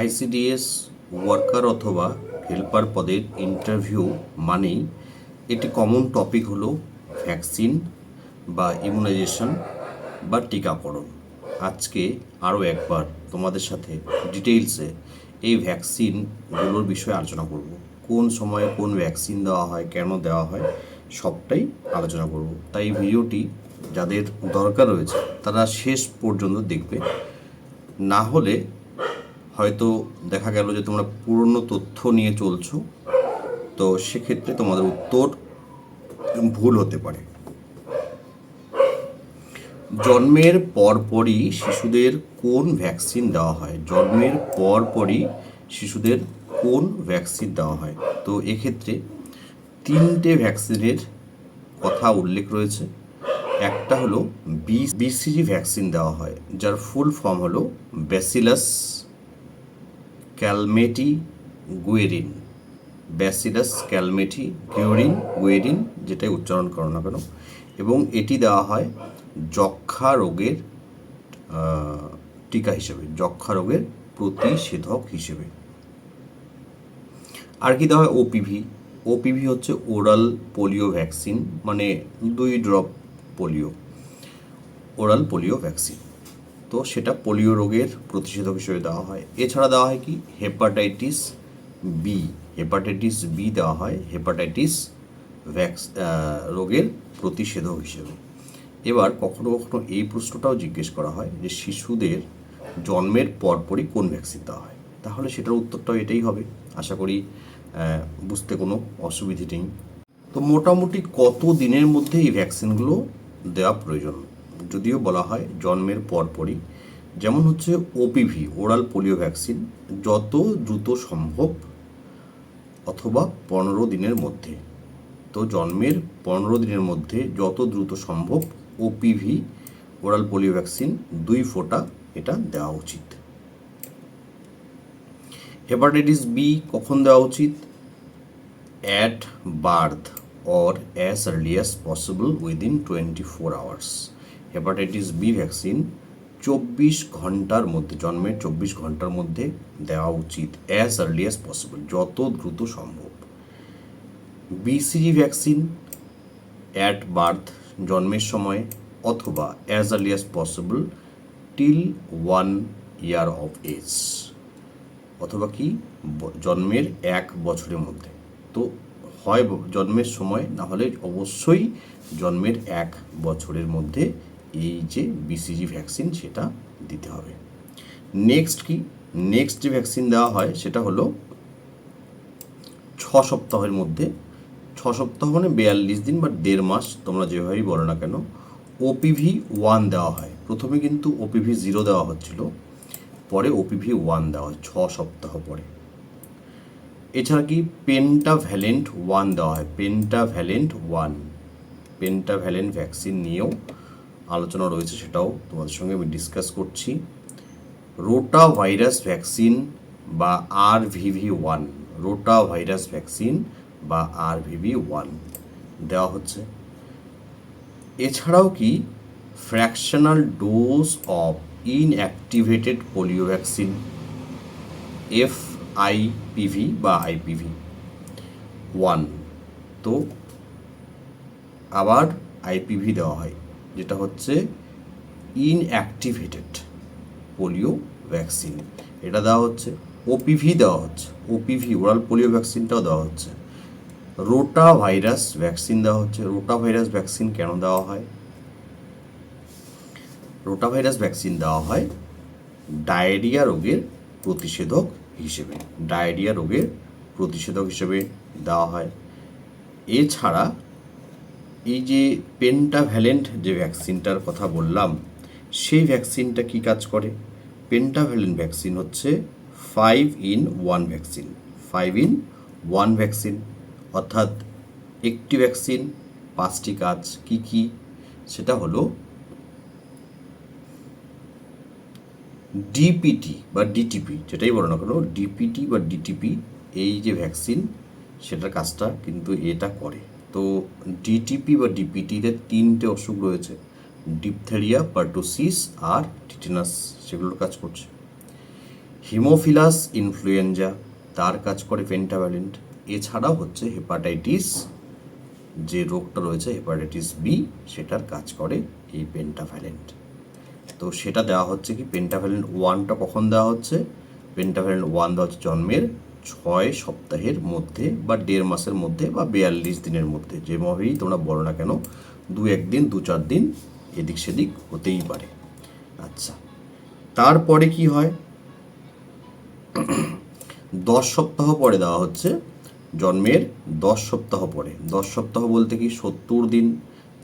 ICDS worker অথবা helper পদের interview মানেই একটি কমন টপিক হলো ভ্যাকসিন বা ইমিউনাইজেশন বা টিকাকরণ। আজকে আরও একবার তোমাদের সাথে ডিটেইলসে এই ভ্যাকসিনগুলোর বিষয়ে আলোচনা করব। কোন সময়ে কোন ভ্যাকসিন দেওয়া হয়, কেন দেওয়া হয়, সবটাই আলোচনা করব। তাই ভিডিওটি যাদের দরকার রয়েছে, তারা শেষ পর্যন্ত দেখবে। না হলে হয়তো দেখা গেল যে তোমরা পুরনো তথ্য নিয়ে চলছো, তো সেক্ষেত্রে তোমাদের উত্তর ভুল হতে পারে। জন্মের পরপরই শিশুদের কোন ভ্যাকসিন দেওয়া হয়? জন্মের পরপরই শিশুদের কোন ভ্যাকসিন দেওয়া হয়? তো এক্ষেত্রে তিনটে ভ্যাকসিনের কথা উল্লেখ রয়েছে। একটা হলো বি বিসিজি ভ্যাকসিন দেওয়া হয়, যার ফুল ফর্ম হলো bacillus Calmette Guerin, bacillus Calmette Guerin Guerin, যেটাই উচ্চারণ করো না কেন, এবং এটি দেওয়া হয় যক্ষা রোগের টিকা হিসেবে যক্ষা রোগের প্রতিষেধক হিসেবে। আর কি দেওয়া হয়? ওপিভি ওপিভি হচ্ছে ওরাল পোলিও ভ্যাকসিন মানে দুই drop polio oral polio vaccine তো সেটা পোলিও রোগের প্রতিষেধক হিসেবে দেওয়া হয়। এছাড়া দেওয়া হয় কি? হেপাটাইটিস বি হেপাটাইটিস বি দেওয়া হয় হেপাটাইটিস ভ্যাক্স রোগের প্রতিষেধক হিসেবে। এবার কখনো কখনো এই প্রশ্নটাও জিজ্ঞেস করা হয় যে শিশুদের জন্মের পরপরই কোন ভ্যাকসিন দেওয়া হয়? তাহলে সেটার উত্তরটাও এটাই হবে। আশা করি বুঝতে কোনো অসুবিধে নেই। তো মোটামুটি কত দিনের মধ্যে এই ভ্যাকসিনগুলো দেওয়া প্রয়োজন? যদিও বলা হয় জন্মের পরপরই, যেমন হচ্ছে ওপিভি ওরাল পোলিও ভ্যাকসিন যত দ্রুত সম্ভব অথবা পনেরো দিনের মধ্যে। তো জন্মের পনেরো দিনের মধ্যে যত দ্রুত সম্ভব ওপিভি ওরাল পোলিও ভ্যাকসিন দুই ফোঁটা এটা দেওয়া উচিত। হেপাটাইটিস বি কখন দেওয়া উচিত? At birth or as early as possible within twenty four hours hepatitis B vaccine চব্বিশ ঘণ্টার মধ্যে জন্মের চব্বিশ ঘণ্টার মধ্যে দেওয়া উচিত অ্যাজ আর্লি অ্যাজ পসিবল যত দ্রুত সম্ভব। বিসিজি ভ্যাকসিন অ্যাট বার্থ জন্মের সময়, অথবা as early as possible till one year of age অথবা কি জন্মের এক বছরের মধ্যে। তো হয় জন্মের সময়, না হলে অবশ্যই জন্মের এক বছরের মধ্যে এই যে বিসিজি ভ্যাকসিন সেটা দিতে হবে। নেক্সট কি? নেক্সট যে ভ্যাকসিন দেওয়া হয় সেটা হলো ছ সপ্তাহের মধ্যে। ছ সপ্তাহ মানে বিয়াল্লিশ দিন বা দেড় মাস তোমরা যেভাবেই বলো না কেন ওপিভি ওয়ান দেওয়া হয়। প্রথমে কিন্তু ওপিভি জিরো দেওয়া হচ্ছিল, পরে ওপিভি ওয়ান দেওয়া হয়, ছ সপ্তাহ পরে। এছাড়া কি? পেন্টাভ্যালেন্ট ওয়ান দেওয়া হয় পেন্টাভ্যালেন্ট ওয়ান পেন্টাভ্যালেন্ট ভ্যাকসিন নিয়েও আলোচনা রয়েছে সেটাও তোমাদের সঙ্গে আমি ডিসকাস করছি। রোটা ভাইরাস ভ্যাকসিন বা R VV one rotavirus vaccine বা আর ভিভি ওয়ান দেওয়া হচ্ছে। এছাড়াও কি fractional dose of inactivated polio vaccine F IPV বা আইপিভি ওয়ান তো আবার আইপিভি দেওয়া হয়। যেটা হচ্ছে ইনঅ্যাক্টিভেটেড পোলিও ভ্যাকসিন এটা দেওয়া হচ্ছে ওপিভি দেওয়া হচ্ছে ওপিভি ওরাল পোলিও ভ্যাকসিনটাও দেওয়া হচ্ছে। রোটা ভাইরাস ভ্যাকসিন দেওয়া হচ্ছে। রোটা ভাইরাস ভ্যাকসিন কেন দেওয়া হয়? রোটা ভাইরাস ভ্যাকসিন দেওয়া হয় ডায়রিয়া রোগের প্রতিষেধক হিসেবে। ডায়রিয়া রোগের প্রতিষেধক হিসেবে দেওয়া হয়। এছাড়া এই যে পেন্টাভ্যালেন্ট যে ভ্যাকসিনটার কথা বললাম, সেই ভ্যাকসিনটা কি কাজ করে? পেন্টাভ্যালেন্ট ভ্যাকসিন হচ্ছে five in one vaccine five in one vaccine অর্থাৎ একটি ভ্যাকসিন পাঁচটি কাজ, কি কি? সেটা হলো ডিপিটি বা ডিটিপি যেটাই বলো না কেন ডিপিটি বা ডিটিপি এই যে ভ্যাকসিন সেটার কাজটা কিন্তু এটা করে। তো ডিটিপি বা ডিপিটিতে তিনটে অসুখ রয়েছে, ডিপথেরিয়া, পার্টোসিস আর টিটেনাস, সেগুলোর কাজ করছে। হিমোফিলাস, ইনফ্লুয়েঞ্জা, তার কাজ করে পেন্টাভ্যালেন্ট। এছাড়াও হচ্ছে হেপাটাইটিস, যে রোগটা রয়েছে, হেপাটাইটিস বি, সেটার কাজ করে এই পেন্টাভ্যালেন্ট। তো সেটা দেওয়া হচ্ছে কি, পেন্টাভ্যালেন্ট ওয়ানটা কখন দেওয়া হচ্ছে? পেন্টাভ্যালেন্ট ওয়ান দেওয়া হচ্ছে জন্মের ছয় সপ্তাহের মধ্যে বা দেড় মাসের মধ্যে বা বিয়াল্লিশ দিনের মধ্যে। যেভাবেই তোমরা বলো না কেন, দু একদিন, দু চার দিন এদিক সেদিক হতেই পারে। আচ্ছা তারপরে কি হয়? দশ সপ্তাহ পরে দেওয়া হচ্ছে। জন্মের দশ সপ্তাহ পরে। দশ সপ্তাহ বলতে কি সত্তর দিন,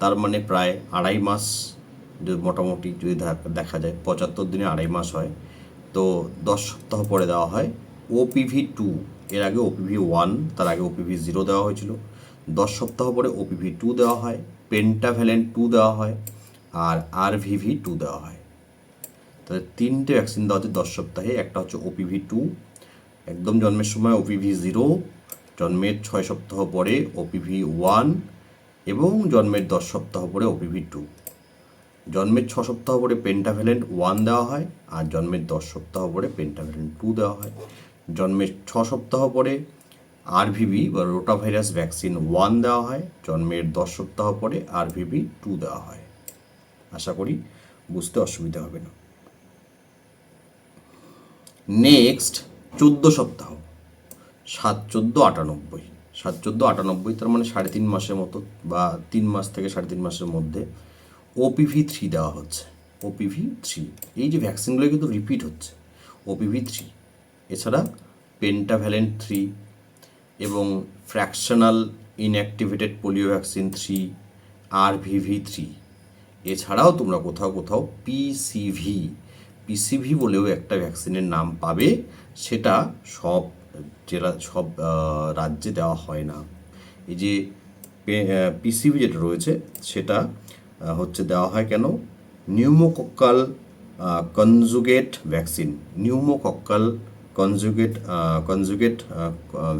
তার মানে প্রায় আড়াই মাস মোটামুটি যদি দেখা যায়, পঁচাত্তর দিনে আড়াই মাস হয়। তো দশ সপ্তাহ পরে দেওয়া হয়। ওপিভি টু এর আগে ওপিভি ওয়ান তার আগে ওপিভি জিরো দেওয়া হয়েছিল। দশ সপ্তাহ পরে ওপিভি টু দেওয়া হয় পেন্টাভ্যালেন্ট টু দেওয়া হয়, আর আরভিভি টু দেওয়া হয়। তাহলে তিনটে ভ্যাকসিন দেওয়া হচ্ছে দশ সপ্তাহে, একটা হচ্ছে ওপিভি টু একদম জন্মের সময় ওপিভি জিরো জন্মের ছয় সপ্তাহ পরে ওপিভি ওয়ান এবং জন্মের দশ সপ্তাহ পরে ওপিভি টু জন্মের ছ সপ্তাহ পরে পেন্টাভ্যালেন্ট ওয়ান দেওয়া হয়, আর জন্মের দশ সপ্তাহ পরে পেন্টাভ্যালেন্ট টু দেওয়া হয়। জন্মের ছ সপ্তাহ পরে আরভিবি বা রোটাভাইরাস ভ্যাকসিন ওয়ান দেওয়া হয়, জন্মের দশ সপ্তাহ পরে আরভিবি টু দেওয়া হয়। আশা করি বুঝতে অসুবিধা হবে না। নেক্সট চোদ্দ সপ্তাহ। সাত চোদ্দ আটানব্বই। সাত চোদ্দ আটানব্বই তার মানে সাড়ে তিন মাসের মতো বা তিন মাস থেকে সাড়ে তিন মাসের মধ্যে ওপিভি থ্রি দেওয়া হচ্ছে। ওপিভি থ্রি এই যে ভ্যাকসিনগুলো কিন্তু রিপিট হচ্ছে। ওপিভি থ্রি এছাড়া পেন্টাভ্যালেন্ট থ্রি এবং fractional inactivated polio vaccine three R VV three এছাড়াও তোমরা কোথাও কোথাও পিসিভি পিসিভি বলেও একটা ভ্যাকসিনের নাম পাবে, সেটা সব জেলা সব রাজ্যে দেওয়া হয় না। এই যে পিসিভি যেটা রয়েছে, সেটা হচ্ছে দেওয়া হয় কেন? Pneumococcal conjugate vaccine pneumococcal conjugate conjugate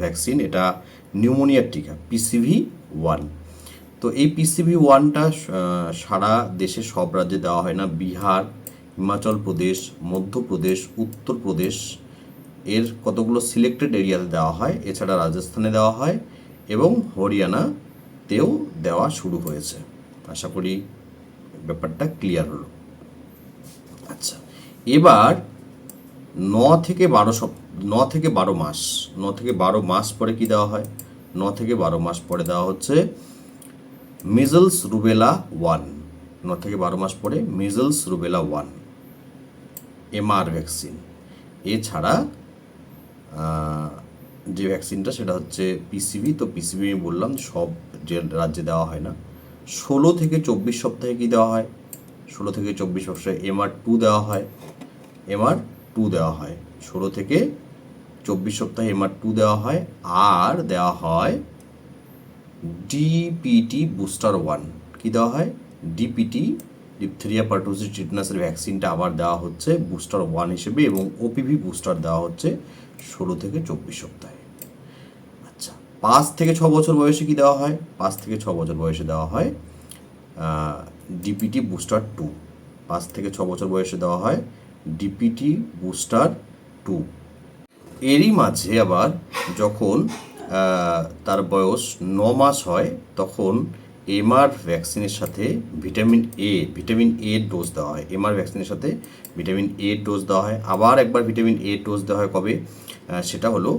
vaccine এটা নিউমোনিয়ার টিকা পিসিভি ওয়ান তো এই পিসিবি ওয়ানটা সারা দেশে সব রাজ্যে দেওয়া হয় না। বিহার, হিমাচল প্রদেশ, মধ্যপ্রদেশ উত্তরপ্রদেশ এর কতগুলো সিলেক্টেড এরিয়াতে দেওয়া হয়, এছাড়া রাজস্থানে দেওয়া হয় এবং হরিয়ানাতেও দেওয়া শুরু হয়েছে। আশা করি ব্যাপারটা ক্লিয়ার হলো। আচ্ছা এবার ন থেকে বারো সপ, ন থেকে বারো মাস, ন থেকে বারো মাস পরে কি দেওয়া হয়? ন থেকে বারো মাস পরে দেওয়া হচ্ছে মিজলস রুবেলা ওয়ান ন থেকে বারো মাস পরে measles rubella one MR vaccine এছাড়া যে ভ্যাকসিনটা সেটা হচ্ছে পিসিবি তো পিসিবি আমি বললাম, সব যে রাজ্যে দেওয়া হয় না। ষোলো থেকে চব্বিশ সপ্তাহে কি দেওয়া হয়? ষোলো থেকে চব্বিশ সপ্তাহে এমআর টু দেওয়া হয়। এমআর টু দেওয়া হয়। ষোলো থেকে চব্বিশ সপ্তাহে এমআর টু দেওয়া হয়। আর দেওয়া হয় ডিপিটি বুস্টার ওয়ান কী দেওয়া হয়? ডিপিটি ডিপথেরিয়া পার্টোসিস টিটনাসের ভ্যাকসিনটা আবার দেওয়া হচ্ছে বুস্টার ওয়ান হিসেবে এবং ওপিভি বুস্টার দেওয়া হচ্ছে ষোলো থেকে চব্বিশ সপ্তাহে। আচ্ছা পাঁচ থেকে ছ বছর বয়সে কি দেওয়া হয়? পাঁচ থেকে ছ বছর বয়সে দেওয়া হয় ডিপিটি বুস্টার টু পাঁচ থেকে ছ বছর বয়সে দেওয়া হয় ডিপিটি বুস্টার টু এরই মাঝে আবার যখন তার বয়স ন মাস হয়, তখন এমআর ভ্যাকসিনের সাথে vitamin A vitamin A dose দেওয়া হয়। এমআর ভ্যাকসিনের সাথে ভিটামিন এ ডোজ দেওয়া হয়। আবার একবার ভিটামিন এ ডোজ দেওয়া হয় কবে? সেটা হলো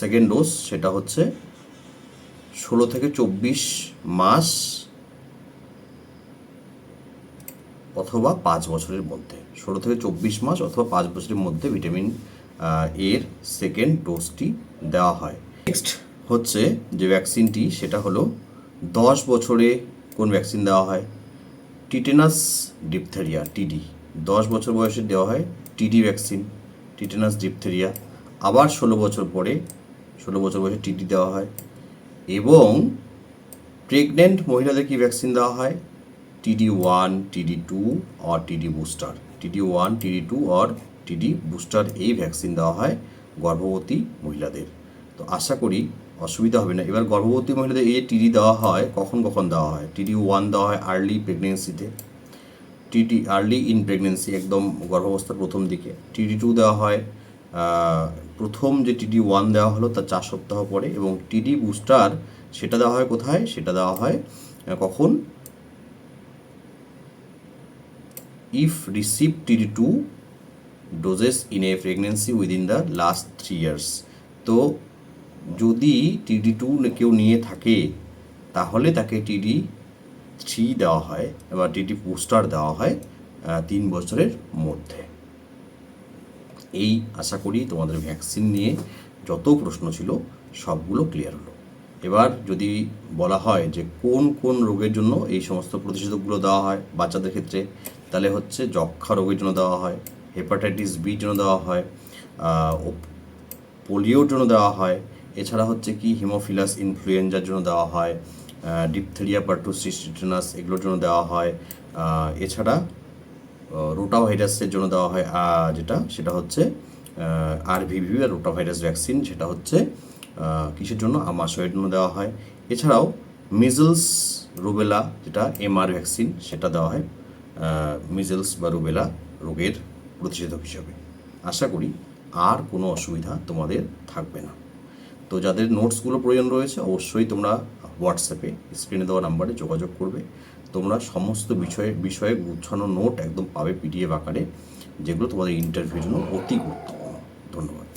সেকেন্ড ডোজ সেটা হচ্ছে ষোলো থেকে চব্বিশ মাস অথবা পাঁচ বছরের মধ্যে। ষোলো থেকে চব্বিশ মাস অথবা পাঁচ বছরের মধ্যে ভিটামিন এর সেকেন্ড ডোজটি দেওয়া হয়। নেক্সট হচ্ছে যে ভ্যাকসিনটি সেটা হলো দশ বছরে কোন ভ্যাকসিন দেওয়া হয়? টিটেনাস ডিপথেরিয়া টিডি দশ বছর বয়সে দেওয়া হয় টিডি ভ্যাকসিন টিটেনাস ডিপথেরিয়া আবার ষোলো বছর পরে, ষোলো বছর বয়সে টিডি দেওয়া হয়। এবং প্রেগনেন্ট মহিলাদের কি ভ্যাকসিন দেওয়া হয়? টিডি ওয়ান টিডি টু আর টিডি booster TD one TD two আর টিডি বুস্টার এই ভ্যাকসিন দেওয়া হয় গর্ভবতী মহিলাদের তো আশা করি অসুবিধা হবে না এবার গর্ভবতী মহিলাদের এই টিডি দেওয়া হয় কখন কখন দেওয়া হয় টিডি ওয়ান দেওয়া হয় আর্লি প্রেগনেন্সিতে টিটি আর্লি ইন প্রেগনেন্সি একদম গর্ভাবস্থার প্রথম দিকে টিডি টু দেওয়া হয় প্রথম যে টিডি ওয়ান দেওয়া হলো তার চার সপ্তাহ পরে এবং টিডি বুস্টার সেটা দেওয়া হয় কোথায় সেটা দেওয়া হয় কখন receive TD two doses in a pregnancy within the last three years তো যদি টিডি টু কেউ নিয়ে থাকে, তাহলে তাকে টিডি থ্রি দেওয়া হয়, এবার টিডি বুস্টার দেওয়া হয় তিন বছরের মধ্যে। এই আশা করি তোমাদের ভ্যাকসিন নিয়ে যত প্রশ্ন ছিল, সবগুলো ক্লিয়ার হলো। এবার যদি বলা হয় যে কোন কোন রোগের জন্য এই সমস্ত প্রতিষেধকগুলো দেওয়া হয় বাচ্চাদের ক্ষেত্রে তাহলে হচ্ছে যক্ষা রোগের জন্য দেওয়া হয় হেপাটাইটিস বির জন্য দেওয়া হয় ও পোলিওর জন্য দেওয়া হয়, এছাড়া হচ্ছে কি হিমোফিলাস ইনফ্লুয়েঞ্জার জন্য দেওয়া হয় ডিপথেরিয়া পার্টুসিস টিটানাস এগুলোর জন্য দেওয়া হয় এছাড়া রোটা ভাইরাসের জন্য দেওয়া হয় যেটা, সেটা হচ্ছে আর রোটা ভাইরাস ভ্যাকসিন সেটা হচ্ছে কিসের জন্য? আমাশয়ের জন্য দেওয়া হয়। এছাড়াও মিজলস রুবেলা যেটা এমআর ভ্যাকসিন সেটা দেওয়া হয়। মিজলস বা রুবেলা রোগের প্রতিষেধক হিসাবে। আশা করি আর কোনো অসুবিধা তোমাদের থাকবে না। তো যাদের নোটসগুলো প্রয়োজন রয়েছে, অবশ্যই তোমরা হোয়াটসঅ্যাপে স্ক্রিনে দেওয়া নাম্বারে যোগাযোগ করবে। তোমরা সমস্ত বিষয়ে বিষয়ে গুছানো নোট একদম পাবে পিডিএফ আকারে, যেগুলো তোমাদের ইন্টারভিউর জন্য অতি গুরুত্বপূর্ণ। ধন্যবাদ।